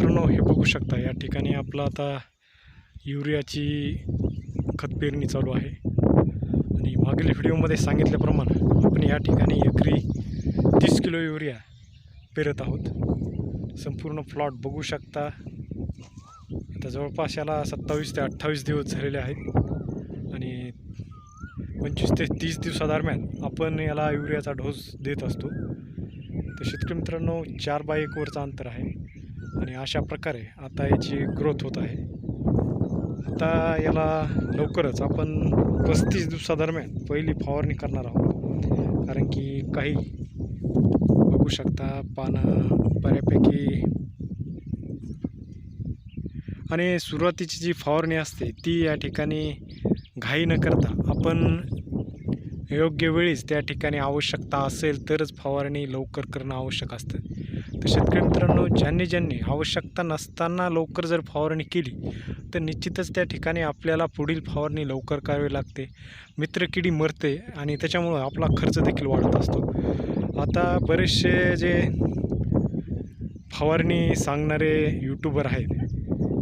मित्रांनो हे बघू शकता या ठिकाणी आपलं आता युरियाची खत पेरणी चालू आहे. आणि मागील व्हिडिओमध्ये सांगितल्याप्रमाणे आपण या ठिकाणी एकरी तीस किलो युरिया पेरत आहोत. संपूर्ण प्लॉट बघू शकता. आता जवळपास याला सत्तावीस ते अठ्ठावीस दिवस झालेले आहेत. आणि पंचवीस ते तीस दिवसादरम्यान आपण याला युरियाचा डोस देत असतो. तर शेतकरी मित्रांनो चार बाय एकवरचं अंतर आहे. आणि अशा प्रकारे आता याची ग्रोथ होत आहे. आता याला लवकरच आपण पस्तीस दिवसादरम्यान पहिली फवारणी करणार आहोत. कारण की काही बघू शकता पानं बऱ्यापैकी आणि सुरुवातीची जी फवारणी असते ती या ठिकाणी घाई न करता आपण योग्य वेळीच त्या ठिकाणी आवश्यकता असेल तरच फवारणी लवकर करणं आवश्यक असतं. तर शेतकरी मित्रांनो ज्यांनी ज्यांनी आवश्यकता नसताना लवकर जर फवारणी केली तर निश्चितच त्या ठिकाणी आपल्याला पुढील फवारणी लवकर करावी लागते. मित्रकिडी मरते आणि त्याच्यामुळं आपला खर्च देखील वाढत असतो. आता बरेचसे जे फवारणी सांगणारे यूट्यूबर आहेत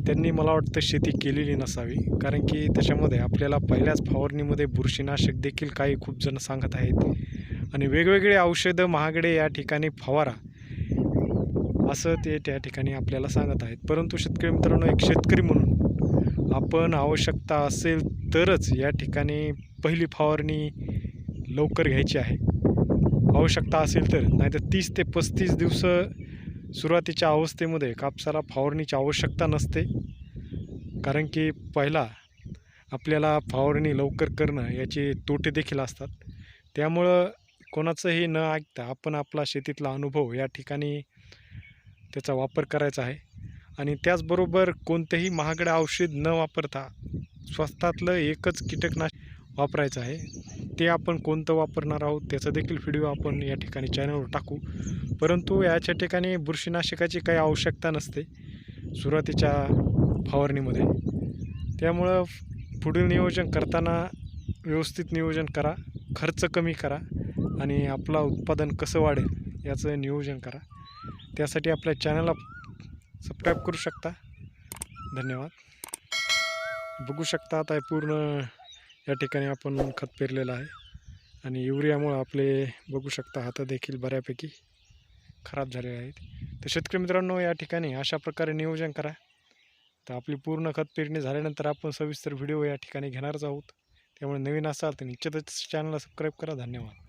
त्यांनी मला वाटतं शेती केलेली नसावी. कारण की त्याच्यामध्ये आपल्याला पहिल्याच फवारणीमध्ये बुरशीनाशक देखील काही खूप जण सांगत आहेत. आणि वेगवेगळे औषधं महागडे या ठिकाणी फवारा असं ते त्या ठिकाणी आपल्याला सांगत आहेत. परंतु शेतकरी मित्रांनो एक शेतकरी म्हणून आपण आवश्यकता असेल तरच या ठिकाणी पहिली फवारणी लवकर घ्यायची आहे. आवश्यकता असेल तर नाहीतर तीस ते पस्तीस दिवस सुरुवातीच्या अवस्थेमध्ये कापसाला फवारणीची आवश्यकता नसते. कारण की पहिला आपल्याला फवारणी लवकर करणं याचे तोटे देखील असतात. त्यामुळं कोणाचंही न ऐकता आपण आपला शेतीतला अनुभव या ठिकाणी त्याचा वापर करायचा आहे. आणि त्याचबरोबर कोणतेही महागडे औषध न वापरता स्वस्तातलं एकच कीटकनाशक वापरायचं आहे. ते आपण कोणतं वापरणार आहोत त्याचा देखील व्हिडिओ आपण या ठिकाणी चॅनलवर टाकू. परंतु याच्या ठिकाणी बुरशीनाशकाची काही आवश्यकता नसते सुरुवातीच्या फवारणीमध्ये. त्यामुळं पुढील नियोजन करताना व्यवस्थित नियोजन करा खर्च कमी करा आणि आपला उत्पादन कसं वाढेल याचं नियोजन करा. त्यासाठी आपल्या चॅनलला सबस्क्राईब करू शकता. धन्यवाद. बघू शकता आता हे पूर्ण या ठिकाणी आपण खत पेरलेलं आहे. आणि युरियामुळं आपले बघू शकता हातं देखील बऱ्यापैकी खराब झालेले आहेत. तर शेतकरी मित्रांनो या ठिकाणी अशा प्रकारे नियोजन करा. तर आपली पूर्ण खत पेरणी झाल्यानंतर आपण सविस्तर व्हिडिओ या ठिकाणी घेणारच आहोत. त्यामुळे नवीन असाल तर निश्चितच चॅनलला सबस्क्राईब करा. धन्यवाद.